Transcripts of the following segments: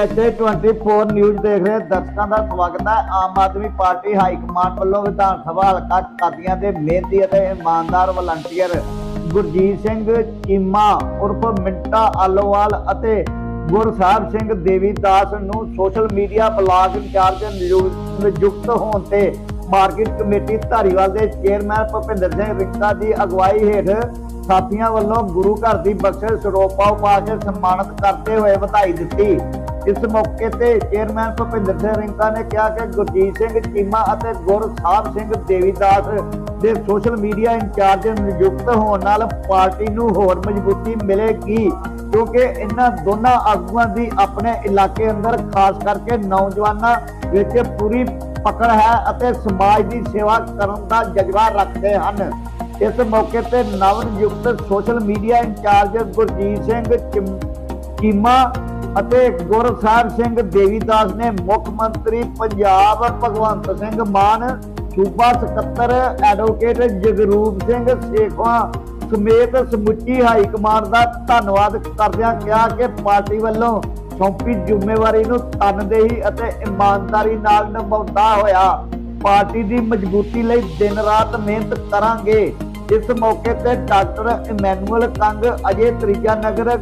ਪੀਐਚਏ 24 news ਦੇਖ ਰਹੇ ਦਰਸ਼ਕਾਂ ਦਾ ਸਵਾਗਤ ਹੈ। Aam Aadmi party high command ਵੱਲੋਂ ਵਿਧਾਨ ਸਭਾ ਹਲਕਾ ਕਾਦੀਆਂ ਦੇ ਮਿਹਨਤੀ ਅਤੇ ਇਮਾਨਦਾਰ ਵਲੰਟੀਅਰ ਗੁਰਜੀਤ ਸਿੰਘ, ਚੀਮਾ ਉਰਫ ਮਿੰਟਾ ਆਲੋਵਾਲ ਅਤੇ ਗੁਰਸਾਹਿਬ ਸਿੰਘ ਦੇਵੀਦਾਸ ਨੂੰ ਸੋਸ਼ਲ ਮੀਡੀਆ ਬਲਾਕ ਇੰਚਾਰਜ ਨਿਯੁਕਤ ਹੋਣ ਤੇ ਮਾਰਕੀਟ ਕਮੇਟੀ ਧਾਰੀਵਾਲ ਦੇ ਚੇਅਰਮੈਨ ਭੁਪਿੰਦਰ ਸਿੰਘ ਰਿੰਕਾ ਦੀ ਅਗਵਾਈ ਹੇਠ ਸਾਥੀਆਂ ਵੱਲੋਂ ਗੁਰੂ ਘਰ ਦੀ ਬਖਸ਼ਿਸ਼ ਸਰੋਪਾ ਪਾ ਕੇ ਸਨਮਾਨਿਤ ਕਰਦੇ ਹੋਏ ਵਧਾਈ ਦਿੱਤੀ। ਇਸ ਮੌਕੇ ਤੇ ਚੇਅਰਮੈਨ ਭੁਪਿੰਦਰ ਸਿੰਘ ਰਿੰਕਾ ਨੇ ਕਿਹਾ ਕਿ ਗੁਰਜੀਤ ਸਿੰਘ ਚੀਮਾ ਅਤੇ ਗੁਰਸਾਹਿਬ ਸਿੰਘ ਦੇਵੀਦਾਸ ਦੇ ਸੋਸ਼ਲ ਮੀਡੀਆ ਇੰਚਾਰਜ ਨਿਯੁਕਤ ਹੋਣ ਨਾਲ ਪਾਰਟੀ ਨੂੰ ਹੋਰ ਮਜ਼ਬੂਤੀ ਮਿਲੇਗੀ, ਕਿਉਂਕਿ ਇਹਨਾਂ ਦੋਨਾਂ ਆਗੂਆਂ ਦੀ ਆਪਣੇ ਇਲਾਕੇ ਅੰਦਰ ਖਾਸ ਕਰਕੇ ਨੌਜਵਾਨਾਂ ਵਿੱਚ ਪੂਰੀ ਪਕੜ ਹੈ ਅਤੇ ਸਮਾਜ ਦੀ ਸੇਵਾ ਕਰਨ ਦਾ ਜਜ਼ਬਾ ਰੱਖਦੇ ਹਨ। ਇਸ ਮੌਕੇ ਤੇ ਨਵ ਨਿਯੁਕਤ social media incharge Gurjeet Singh ਚਿਮ- Cheema ਅਤੇ ਗੁਰਸਾਹਿਬ ਸਿੰਘ ਦੇਵੀਦਾਸ ਨੇ ਮੁੱਖ ਮੰਤਰੀ ਪੰਜਾਬ ਭਗਵੰਤ ਸਿੰਘ ਮਾਨ, ਸੂਬਾ ਸਕੱਤਰ ਐਡਵੋਕੇਟ ਜਗਰੂਪ ਸਿੰਘ ਸੇਖਵਾ ਸਮੇਤ ਸਮੁੱਚੀ ਹਾਈ ਕਮਾਂਡ ਦਾ ਧੰਨਵਾਦ ਕਰਦਿਆਂ ਕਿਹਾ ਕਿ ਪਾਰਟੀ ਵੱਲੋਂ ਸੌਂਪੀ ਜ਼ਿੰਮੇਵਾਰੀ ਨੂੰ ਤਨਦੇਹੀ ਅਤੇ ਇਮਾਨਦਾਰੀ ਨਾਲ ਨਿਭਾਉਂਦਾ ਹੋਇਆ ਪਾਰਟੀ ਦੀ ਮਜ਼ਬੂਤੀ ਲਈ ਦਿਨ ਰਾਤ ਮਿਹਨਤ ਕਰਾਂਗੇ। ਇਸ ਮੌਕੇ ਤੇ ਡਾਕਟਰ ਇਮੈਨੂਅਲ ਕੰਗ, ਅਜੇ ਤ੍ਰਿਜਾ ਨਗਰ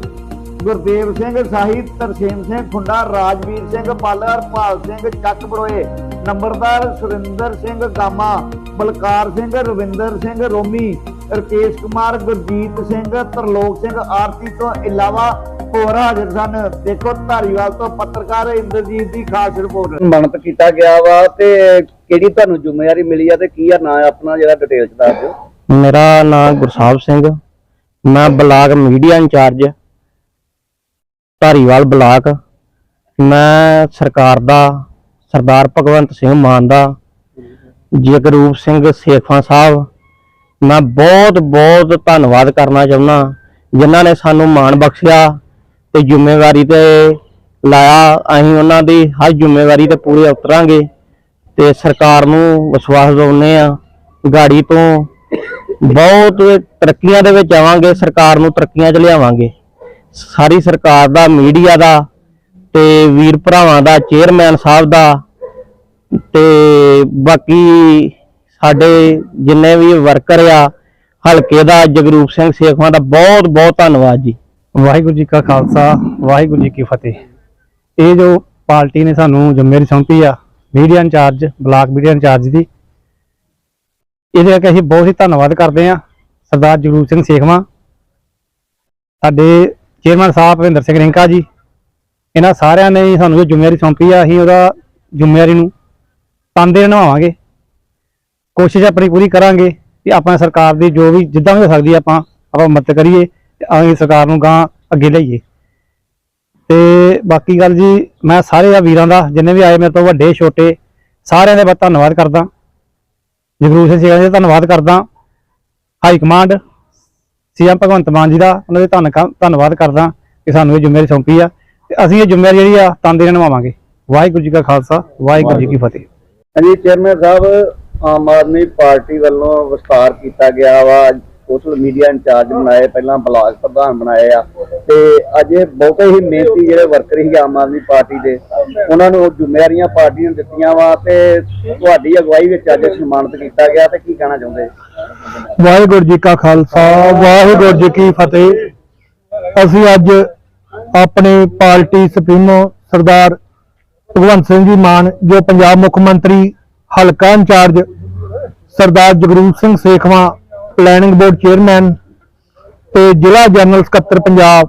ਗੁਰਦੇਵ ਸਿੰਘ ਸਾਹਿਬ ਤਰਸੇਮ ਸਿੰਘ ਖੁੰਡਾ ਰਾਜਵੀਰ ਸਿੰਘ ਪਾਲਰ ਹਰਪਾਲ ਸਿੰਘ ਚੱਕ ਬੜੋਏ ਨੰਬਰਦਾਰ ਸੁਰਿੰਦਰ ਸਿੰਘ ਗਾਮਾ ਬਲਕਾਰ ਸਿੰਘ ਰਵਿੰਦਰ ਸਿੰਘ ਰੋਮੀ ਰਕੇਸ਼ ਕੁਮਾਰ ਗੁਰਜੀਤ ਸਿੰਘ ਤਰਲੋਕ ਸਿੰਘ ਆਰਤੀ ਤੋਂ ਇਲਾਵਾ ਹੋਰ ਹਾਜ਼ਰ ਸਨ। ਦੇਖੋ ਧਾਰੀਵਾਲ ਤੋਂ ਪੱਤਰਕਾਰ ਇੰਦਰਜੀਤ ਦੀ ਖਾਸ ਰਿਪੋਰਟ। ਸਨਮਾਨਿਤ ਕੀਤਾ ਗਿਆ ਵਾ ਤੇ ਕਿਹੜੀ ਤੁਹਾਨੂੰ ਜ਼ਿੰਮੇਵਾਰੀ ਮਿਲੀ ਆ ਤੇ ਕੀ ਆ? ਨਾਂ ਆਪਣਾ ਜਿਹੜਾ ਡਿਟੇਲ ਚ ਦੱਸ ਦਿਓ। ਮੇਰਾ ਨਾਮ ਗੁਰਸਾਹਿਬ ਸਿੰਘ ਮੈਂ block media incharge Dhariwal block, ਮੈਂ ਸਰਕਾਰ ਦਾ, ਸਰਦਾਰ ਭਗਵੰਤ ਸਿੰਘ ਮਾਨ ਦਾ, ਜਗਰੂਪ ਸਿੰਘ ਸੇਖਵਾਂ ਸਾਹਿਬ, ਮੈਂ ਬਹੁਤ ਬਹੁਤ ਧੰਨਵਾਦ ਕਰਨਾ ਚਾਹੁੰਦਾ। ਜਿਨ੍ਹਾਂ ਨੇ ਸਾਨੂੰ ਮਾਣ ਬਖਸ਼ਿਆ ਤੇ ਜ਼ਿੰਮੇਵਾਰੀ ਤੇ ਲਾਇਆ। ਅਸੀਂ ਉਹਨਾਂ ਦੀ ਹਰ ਜ਼ਿੰਮੇਵਾਰੀ ਤੇ ਪੂਰੇ ਉਤਰਾਂਗੇ ਤੇ ਸਰਕਾਰ ਨੂੰ ਵਿਸ਼ਵਾਸ ਦਿਵਾਉਂਦੇ ਆ ਗਾੜੀ ਤੋਂ ਬਹੁਤ ਤਰੱਕੀਆਂ ਦੇ ਵਿੱਚ ਆਵਾਂਗੇ, ਸਰਕਾਰ ਨੂੰ ਤਰੱਕੀਆਂ 'ਚ ਲਿਆਵਾਂਗੇ। ਸਾਰੀ ਸਰਕਾਰ ਦਾ, ਮੀਡੀਆ ਦਾ ਤੇ ਵੀਰ ਭਰਾਵਾਂ ਦਾ, ਚੇਅਰਮੈਨ ਸਾਹਿਬ ਦਾ ਤੇ ਬਾਕੀ ਸਾਡੇ ਜਿੰਨੇ ਵੀ ਵਰਕਰ ਆ, ਹਲਕੇ ਦਾ, ਜਗਰੂਪ ਸਿੰਘ ਸੇਖਵਾਂ ਦਾ ਬਹੁਤ ਬਹੁਤ ਧੰਨਵਾਦ ਜੀ। ਵਾਹਿਗੁਰੂ ਜੀ ਕਾ ਖਾਲਸਾ, ਵਾਹਿਗੁਰੂ ਜੀ ਕੀ ਫਤਿਹ। ਇਹ ਜੋ ਪਾਰਟੀ ਨੇ ਸਾਨੂੰ ਜ਼ਿੰਮੇਵਾਰੀ ਸੌਂਪੀ ਆ, media incharge, block media incharge ਦੀ, ਇਹਦੇ ਕਰਕੇ ਅਸੀਂ ਬਹੁਤ ਹੀ ਧੰਨਵਾਦ ਕਰਦੇ ਆ ਸਰਦਾਰ ਜਗਰੂਪ ਸਿੰਘ ਸੇਖਵਾਂ। ਸਾਡੇ ਚੇਅਰਮੈਨ ਸਾਹਿਬ ਭਵਿੰਦਰ ਸਿੰਘ ਰਿੰਕਾ ਜੀ, ਇਹਨਾਂ ਸਾਰਿਆਂ ਨੇ ਸਾਨੂੰ ਜੋ ਜ਼ਿੰਮੇਵਾਰੀ ਸੌਂਪੀ ਆ, ਅਸੀਂ ਉਹਦਾ ਜ਼ਿੰਮੇਵਾਰੀ ਨੂੰ ਤਨਦੇ ਨਿਭਾਵਾਂਗੇ। ਕੋਸ਼ਿਸ਼ ਆਪਣੀ ਪੂਰੀ ਕਰਾਂਗੇ ਕਿ ਆਪਾਂ ਸਰਕਾਰ ਦੀ ਜੋ ਵੀ ਜਿੱਦਾਂ ਵੀ ਹੋ ਸਕਦੀ ਆਪਾਂ ਆਪਾਂ ਮਦਦ ਕਰੀਏ ਤੇ ਅਸੀਂ ਸਰਕਾਰ ਨੂੰ ਗਾਂ ਅੱਗੇ ਲਈਏ। ਤੇ ਬਾਕੀ ਗੱਲ ਜੀ, ਮੈਂ ਸਾਰੇ ਆ ਵੀਰਾਂ ਦਾ, ਜਿੰਨੇ ਵੀ ਆਏ ਮੇਰੇ ਤੋਂ ਵੱਡੇ, ਛੋਟੇ, ਸਾਰਿਆਂ ਦਾ ਬਹੁਤ ਧੰਨਵਾਦ ਕਰਦਾ। ਜਗਰੂਪ ਸਿੰਘ ਜੀ ਦਾ ਧੰਨਵਾਦ ਕਰਦਾ। High command CM Bhagwant Mann ji ਦਾ, ਉਹਨਾਂ ਦੇ ਧੰਨ ਧੰਨਵਾਦ ਕਰਦਾ ਕਿ ਸਾਨੂੰ ਇਹ ਜ਼ਿੰਮੇਵਾਰੀ ਸੌਂਪੀ ਆ। ਤੇ ਅਸੀਂ ਇਹ ਜ਼ਿੰਮੇਵਾਰੀ ਜਿਹੜੀ ਆ ਤਨਦੇ ਨਿਭਾਵਾਂਗੇ। ਵਾਹਿਗੁਰੂ ਜੀ ਕਾ ਖਾਲਸਾ, ਵਾਹਿਗੁਰੂ ਜੀ ਕੀ ਫਤਿਹ। ਹਾਂਜੀ, ਚੇਅਰਮੈਨ ਸਾਹਿਬ, ਆਮ ਆਦਮੀ ਪਾਰਟੀ ਵੱਲੋਂ ਵਿਸਤਾਰ ਕੀਤਾ ਗਿਆ ਵਾ। ਸੋਸ਼ਲ ਮੀਡੀਆ ਇੰਚਾਰਜ ਬਣਾਏ, ਪਹਿਲਾਂ ਬਲਾਕ ਪ੍ਰਧਾਨ ਬਣਾਏ ਆ। ਤੇ ਅਜੇ ਬਹੁਤੇ ਹੀ ਮਿਹਨਤੀ ਜਿਹੜੇ ਵਰਕਰ ਸੀ ਆਮ ਆਦਮੀ ਪਾਰਟੀ ਦੇ, ਉਹਨਾਂ ਨੂੰ ਜ਼ਿੰਮੇਵਾਰੀਆਂ ਪਾਰਟੀ ਦਿੱਤੀਆਂ ਵਾ ਤੇ ਤੁਹਾਡੀ ਅਗਵਾਈ ਵਿੱਚ ਅੱਜ ਸਨਮਾਨਿਤ ਕੀਤਾ ਗਿਆ ਤੇ ਕੀ ਕਹਿਣਾ ਚਾਹੁੰਦੇ? ਵਾਹਿਗੁਰੂ ਜੀ ਕਾ ਖਾਲਸਾ, ਵਾਹਿਗੁਰੂ ਜੀ ਕੀ ਫਤਿਹ। ਅਸੀਂ ਅੱਜ ਆਪਣੇ ਪਾਰਟੀ ਸੁਪਰੀਮੋ ਸਰਦਾਰ ਭਗਵੰਤ ਸਿੰਘ ਜੀ ਮਾਨ, ਜੋ ਪੰਜਾਬ ਮੁੱਖ ਮੰਤਰੀ, ਹਲਕਾ incharge Sardar Jagroop Singh Sekhwan planning board chairman ਤੇ ਜ਼ਿਲ੍ਹਾ ਜਨਰਲ ਸਕੱਤਰ ਪੰਜਾਬ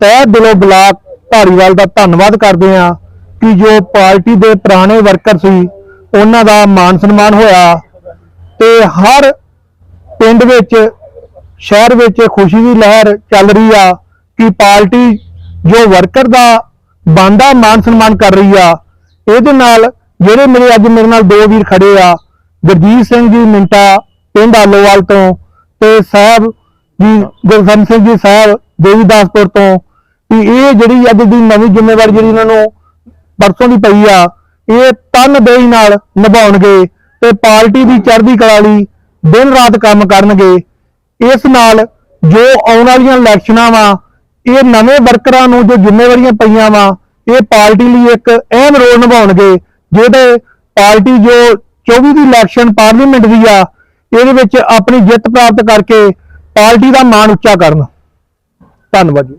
ਤਹਿ ਦਿਲੋਂ ਬਲਾਕ ਧਾਰੀਵਾਲ ਦਾ ਧੰਨਵਾਦ ਕਰਦੇ ਹਾਂ ਕਿ ਜੋ ਪਾਰਟੀ ਦੇ ਪੁਰਾਣੇ ਵਰਕਰ ਸੀ, ਉਹਨਾਂ ਦਾ ਮਾਨ ਸਨਮਾਨ ਹੋਇਆ ਤੇ ਹਰ ਪਿੰਡ ਵਿੱਚ, ਸ਼ਹਿਰ ਵਿੱਚ ਖੁਸ਼ੀ ਦੀ ਲਹਿਰ ਚੱਲ ਰਹੀ ਆ ਕਿ ਪਾਰਟੀ ਜੋ ਵਰਕਰ ਦਾ ਬੰਦਾ ਮਾਨ ਸਨਮਾਨ ਕਰ ਰਹੀ ਆ, ਇਹਦੇ ਨਾਲ ਜਿਹੜੇ ਮੇਰੇ ਅੱਜ ਮੇਰੇ ਨਾਲ ਦੋ ਵੀਰ ਖੜੇ ਆ, ਗੁਰਜੀਤ ਸਿੰਘ ਜੀ ਮਿੰਟਾ, ਪਿੰਡ ਆਲੋਵਾਲ ਤੋਂ ਤੇ ਸਾਹਿਬ ਜੀ ਗੁਰਸਨ ਸਿੰਘ ਜੀ ਸਾਹਿਬ ਦੇਵੀਦਾਸਪੁਰ ਤੋਂ ਕਿ ਇਹ ਜਿਹੜੀ ਅੱਜ ਦੀ ਨਵੀਂ ਜ਼ਿੰਮੇਵਾਰੀ ਜਿਹੜੀ ਇਹਨਾਂ ਨੂੰ ਪਰਸੋਂ ਦੀ ਪਈ ਆ ਇਹ ਤਨਦੇਹੀ ਨਾਲ ਨਿਭਾਉਣਗੇ ਤੇ ਪਾਰਟੀ ਦੀ ਚੜ੍ਹਦੀ ਕਲਾ ਲਈ ਦਿਨ ਰਾਤ ਕੰਮ ਕਰਨਗੇ। ਇਸ ਨਾਲ ਜੋ ਆਉਣ ਵਾਲੀਆਂ ਇਲੈਕਸ਼ਨਾਂ ਵਾ ਇਹ ਨਵੇਂ ਵਰਕਰਾਂ ਨੂੰ ਜੋ ਜ਼ਿੰਮੇਵਾਰੀਆਂ ਪਈਆਂ ਵਾ ਇਹ ਪਾਰਟੀ ਲਈ ਇੱਕ ਅਹਿਮ ਰੋਲ ਨਿਭਾਉਣਗੇ ਜਿਹੜੇ ਪਾਰਟੀ ਜੋ 24 ਦੀ ਇਲੈਕਸ਼ਨ ਪਾਰਲੀਮੈਂਟ ਦੀ ਆ ਇਹਦੇ ਵਿੱਚ ਆਪਣੀ ਜਿੱਤ ਪ੍ਰਾਪਤ ਕਰਕੇ ਪਾਰਟੀ ਦਾ ਮਾਣ ਉੱਚਾ ਕਰਨ। ਧੰਨਵਾਦ ਜੀ।